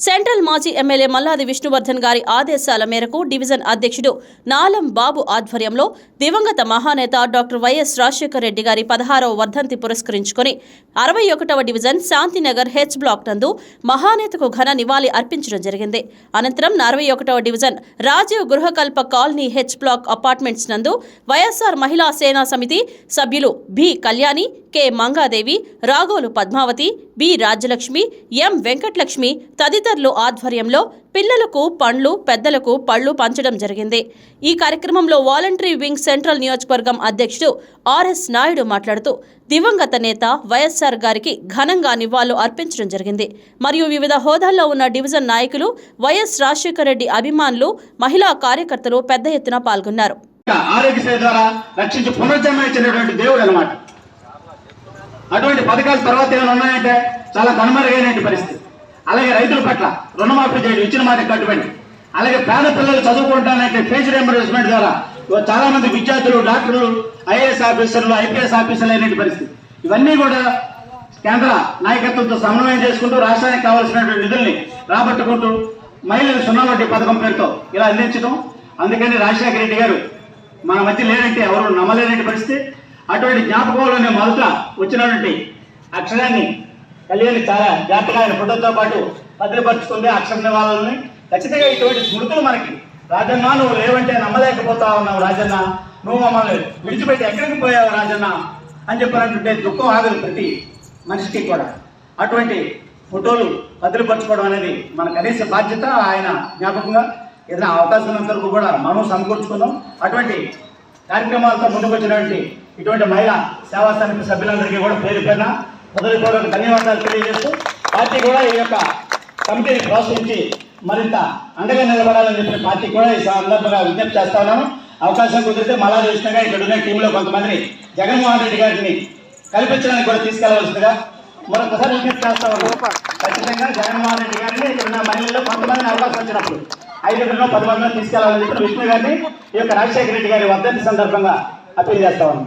Central మాజీ MLA Malladi Vishnuvardhan గారి ఆదేశాల మేరకు డివిజన్ అధ్యక్షుడు నాలం బాబు ఆధ్వర్యంలో దివంగత మహానేత డాక్టర్ వైఎస్ రాజశేఖర రెడ్డి గారి పదహారవ వర్ధంతి పురస్కరించుకుని అరవై ఒకటవ డివిజన్ శాంతినగర్ హెచ్ బ్లాక్ నందు మహానేతకు ఘన నివాళి అర్పించడం జరిగింది. అనంతరం అరవై ఒకటవ division Rajiv Gruhakalpa colony H block apartments నందు వైఎస్ఆర్ మహిళా సేనా సమితి సభ్యులు B Kalyani K Mangadevi Ragolu Padmavathi B Rajyalakshmi M Venkatalakshmi తదితర తదితరులు ఆధ్వర్యంలో పిల్లలకు పండ్లు పెద్దలకు పళ్ళు పంచడం జరిగింది. ఈ కార్యక్రమంలో వాలంటరీ వింగ్ సెంట్రల్ నియోజకవర్గం అధ్యక్షుడు ఆర్ఎస్ నాయుడు మాట్లాడుతూ దివంగత నేత వైఎస్ఆర్ గారికి ఘనంగా నివాళులు అర్పించడం జరిగింది. మరియు వివిధ హోదాల్లో ఉన్న డివిజన్ నాయకులు వైఎస్ రాజశేఖర రెడ్డి అభిమానులు మహిళా కార్యకర్తలు పెద్ద ఎత్తున పాల్గొన్నారు. ద్వారా రక్షించి దేవుడు అనమాట అటువంటి పథకాలు తర్వాత ఏమైనా ఉన్నాయంటే చాలా కనుమరుగైన పరిస్థితి. అలాగే రైతుల పట్ల రుణమాఫీ చేయడం ఇచ్చిన మాట కట్టుబడి అలాగే పేద పిల్లలు చదువుకుంటానంటే ఫీజు రియంబర్స్మెంట్ ద్వారా చాలా మంది విద్యార్థులు డాక్టర్లు ఐఏఎస్ ఆఫీసర్లు ఐపీఎస్ ఆఫీసర్లు అయినటువంటి పరిస్థితి. ఇవన్నీ కూడా కేంద్ర నాయకత్వంతో సమన్వయం చేసుకుంటూ రాష్ట్రానికి కావాల్సినటువంటి నిధుల్ని రాబట్టుకుంటూ మహిళలు సున్నా వడ్డీ పథకం పేరుతో ఇలా అందించడం అందుకని రాజశేఖర రెడ్డి గారు మన మధ్య లేనంటే ఎవరు నమ్మలేనటువంటి పరిస్థితి. అటువంటి జ్ఞాపకంలోనే మొదట వచ్చినటువంటి అక్షరాన్ని కళ్యాణి చాలా జాగ్రత్తగా ఆయన ఫోటోతో పాటు భద్రపరుచుకుంది అక్షర నివాళులని ఖచ్చితంగా ఇటువంటి స్మృతులు మనకి రాజన్న నువ్వు లేవంటే నమ్మలేకపోతా ఉన్నావు రాజన్న. నువ్వు మమ్మల్ని విడిచిపెట్టి ఎక్కడికి పోయావు రాజన్న అని చెప్పినట్టుంటే దుఃఖం ఆగదు ప్రతి మనిషికి కూడా. అటువంటి ఫోటోలు భద్రపరచుకోవడం అనేది మన కనీస బాధ్యత ఆయన జ్ఞాపకంగా. ఏదైనా అవకాశం వరకు కూడా మనం సమకూర్చుకుందాం. అటువంటి కార్యక్రమాలతో ముందుకు వచ్చినటువంటి ఇటువంటి మహిళా సేవా సమితి సభ్యులందరికీ కూడా పేరు పేరున హృదయపూర్వక ధన్యవాదాలు తెలియజేస్తూ పార్టీ కూడా ఈ యొక్క కమిటీని ప్రోత్సహించి మరింత అండగా నిలబడాలని చెప్పిన పార్టీ కూడా ఈ సందర్భంగా విజ్ఞప్తి చేస్తా ఉన్నాము. అవకాశం కుదిరితే మళ్ళా చేసినగా ఇక్కడ ఉన్న టీంలో కొంతమందిని జగన్మోహన్ రెడ్డి గారిని కల్పించడానికి కూడా తీసుకెళ్ళవలసిందిగా మరొకసారి విజ్ఞప్తి చేస్తా ఉన్నాం ఖచ్చితంగా జగన్మోహన్ రెడ్డి గారిని ఇక్కడ ఉన్న మహిళల్లో కొంతమందిని అవకాశం వచ్చినప్పుడు ఐదుగురిలో పది మందిలో తీసుకెళ్ళాలని చెప్పిన విష్ణు గారిని ఈ యొక్క రాజశేఖర రెడ్డి గారి వర్ధంతి సందర్భంగా అప్పీల్ చేస్తా ఉన్నాం